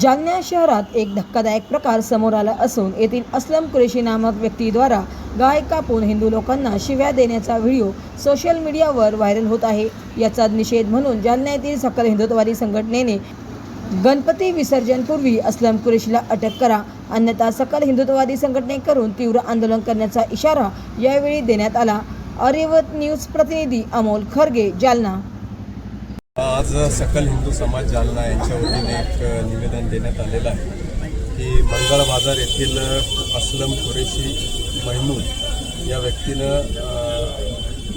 जालना शहरात एक धक्कादायक प्रकार समोर आला असून येथील असलम कुरेशी नामक व्यक्तीद्वारा गाय कापून हिंदू लोकांना शिव्या देण्याचा व्हिडिओ सोशल मीडियावर व्हायरल होत आहे. याचा निषेध म्हणून जालना येथील सकल हिंदुत्ववादी संघटनेने गणपती विसर्जनपूर्वी असलम कुरेशीला अटक करा. अन्यथा सकल हिंदुत्ववादी संघटनेकडून तीव्र आंदोलन करण्याचा इशारा यावेळी देण्यात आला. अरेवत न्यूज प्रतिनिधी अमोल खरगे जालना. आज सकल हिंदू समाज जालना यांच्या वतीने एक निवेदन देण्यात आलेलं आहे की मंगळ बाजार येथील असलम कुरेशी महमूद या व्यक्तीनं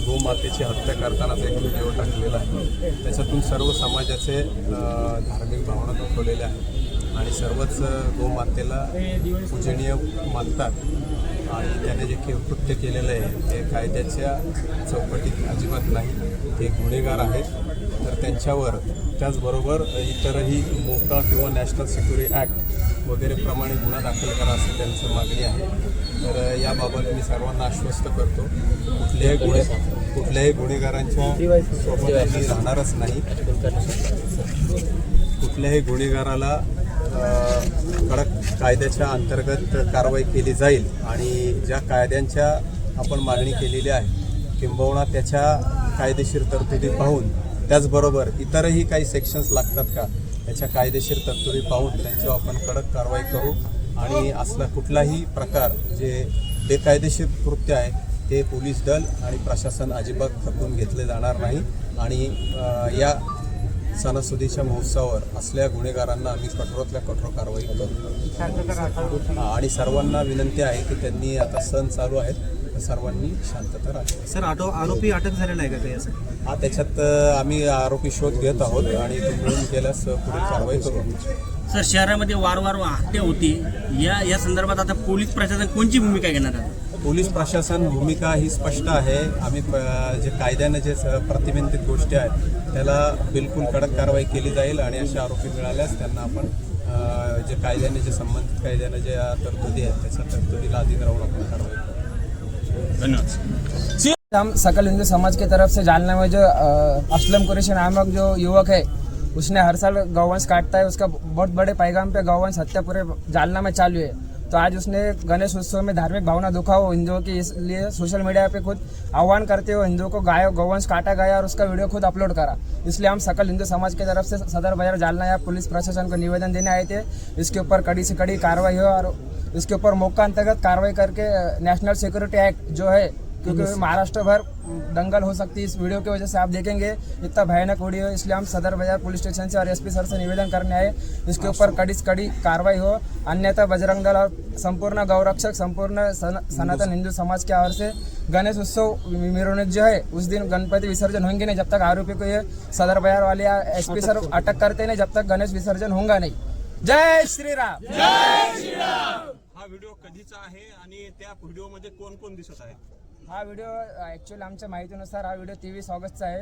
गोमातेची हत्या करतानाच एक व्हिडिओ टाकलेला आहे. त्याच्यातून सर्व समाजाचे धार्मिक भावना दाखवलेल्या आहेत. आणि सर्वच गोमातेला पूजनीय मानतात. आणि त्याने जे के कृत्य केलेलं आहे ते कायद्याच्या चौकटीत अजिबात नाही. ते गुन्हेगार आहेत. तर त्यांच्यावर त्याचबरोबर इतरही मोका किंवा नॅशनल सिक्युरिटी ॲक्ट वगैरे प्रमाणे गुन्हा दाखल करा असं त्यांचं मागणी आहे. तर याबाबत मी सर्वांना आश्वस्त करतो. कुठल्याही गुन्हे कुठल्याही गुन्हेगारांच्या सोबत आम्ही राहणारच नाही. कुठल्याही गुन्हेगाराला कडक कायद्याच्या अंतर्गत कारवाई केली जाईल आणि ज्या कायद्यांच्या आपण मागणी केलेली आहे किंबहुना त्याच्या कायदेशीर तरतुदी पाहून त्याचबरोबर इतरही काही सेक्शन्स लागतात का त्याच्या कायदेशीर तरतुदी पाहून त्यांच्यावर आपण कडक कारवाई करू आणि असला कुठलाही प्रकार जे बेकायदेशीर कृत्य आहे ते पोलीस दल आणि प्रशासन अजिबात थकून घेतले जाणार नाही. आणि या सणासुदीच्या महोत्सवावर असल्या गुन्हेगारांना आम्ही कठोरातल्या कठोर कारवाई करू. हा, आणि सर्वांना विनंती आहे की त्यांनी आता सण चालू आहेत. तर सर्वांनी शांतता राहावी सर आटो आरोपी अटक झालेला आहे का काही असं? हा त्याच्यात आम्ही आरोपी शोध घेत आहोत आणि तो मिळून केल्यास पुढील कारवाई करू सर शहरामध्ये वारंवार हत्या होती. या या संदर्भात आता पोलीस प्रशासन कोणची भूमिका घेणार आता पोलीस प्रशासन भूमिका ही स्पष्ट आहे. आम्ही जे कायद्यानं जे प्रतिबंधित गोष्टी आहेत त्याला बिलकुल कडक कारवाई केली जाईल आणि असे आरोपी मिळाल्यास त्यांना आपण जे कायद्याने जे संबंधित कायद्यानं ज्या तरतुदी आहेत त्याच्या तरतुदीला अधीन राहून आपण कारवाई करू. धन्यवाद. हम सकल हिंदू समाज की तरफ से जालना में जो असलम कुरैशी नामक जो युवक है उसने हर साल गौवंश काटता है उसका बहुत बड़े पैगाम पे गौवंश हत्या पूरे जालना में चालू है। तो आज उसने गणेश उत्सव में धार्मिक भावना दुखा हो हिंदुओं की इसलिए सोशल मीडिया पे खुद आह्वान करते हुए हिंदुओं को गाय, गौवंश काटा गया और उसका वीडियो खुद अपलोड करा। इसलिए हम सकल हिंदू समाज की तरफ़ से सदर बाज़ार, जालना या पुलिस प्रशासन को निवेदन देने आए थे। इसके ऊपर कड़ी से कड़ी कार्रवाई हो और इसके ऊपर मौका अंतर्गत कार्रवाई करके नेशनल सिक्योरिटी एक्ट जो है क्योंकि महाराष्ट्र भर दंगल हो सकती है। इस वीडियो की वजह से आप देखेंगे इतना भयानक वीडियो है। इसलिए हम सदर बाजार पुलिस स्टेशन से और एसपी सर से निवेदन करने आए। इसके ऊपर कड़ी से कड़ी कार्रवाई हो। अन्यथा बजरंग दल और संपूर्ण गौरक्षक संपूर्ण सन- सनातन हिंदू समाज की ओर से गणेश उत्सव मिरवणूक जो है उस दिन गणपति विसर्जन होंगे नहीं। जब तक आरोपी को ये सदर बाजार वाले या एसपी सर अटक करते नहीं जब तक गणेश विसर्जन होगा नहीं। जय श्री राम। हा व्हिडिओ कधीचा आहे आणि त्या व्हिडिओमध्ये कोण कोण दिसत आहे? हा व्हिडिओ ॲक्च्युअली आमच्या माहितीनुसार हा व्हिडिओ तेवीस ऑगस्टचा आहे.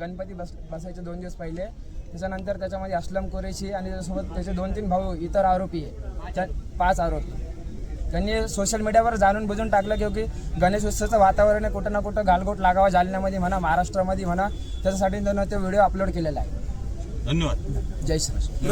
गणपती बस बसायचे दोन दिवस पहिले. त्याच्यानंतर त्याच्यामध्ये असलम कुरेशी आणि त्याच्यासोबत त्याचे दोन तीन भाऊ इतर आरोपी आहे. त्या पाच आरोपी. त्यांनी सोशल मीडियावर जाणून बुजून टाकलं की गणेश उत्सवाचं वातावरण आहे कुठं ना कुठं गालगोट लागावा जालन्यामध्ये म्हणा महाराष्ट्रामध्ये म्हणा. त्याच्यासाठी त्यानं तो व्हिडिओ अपलोड केलेला आहे. धन्यवाद. जय श्री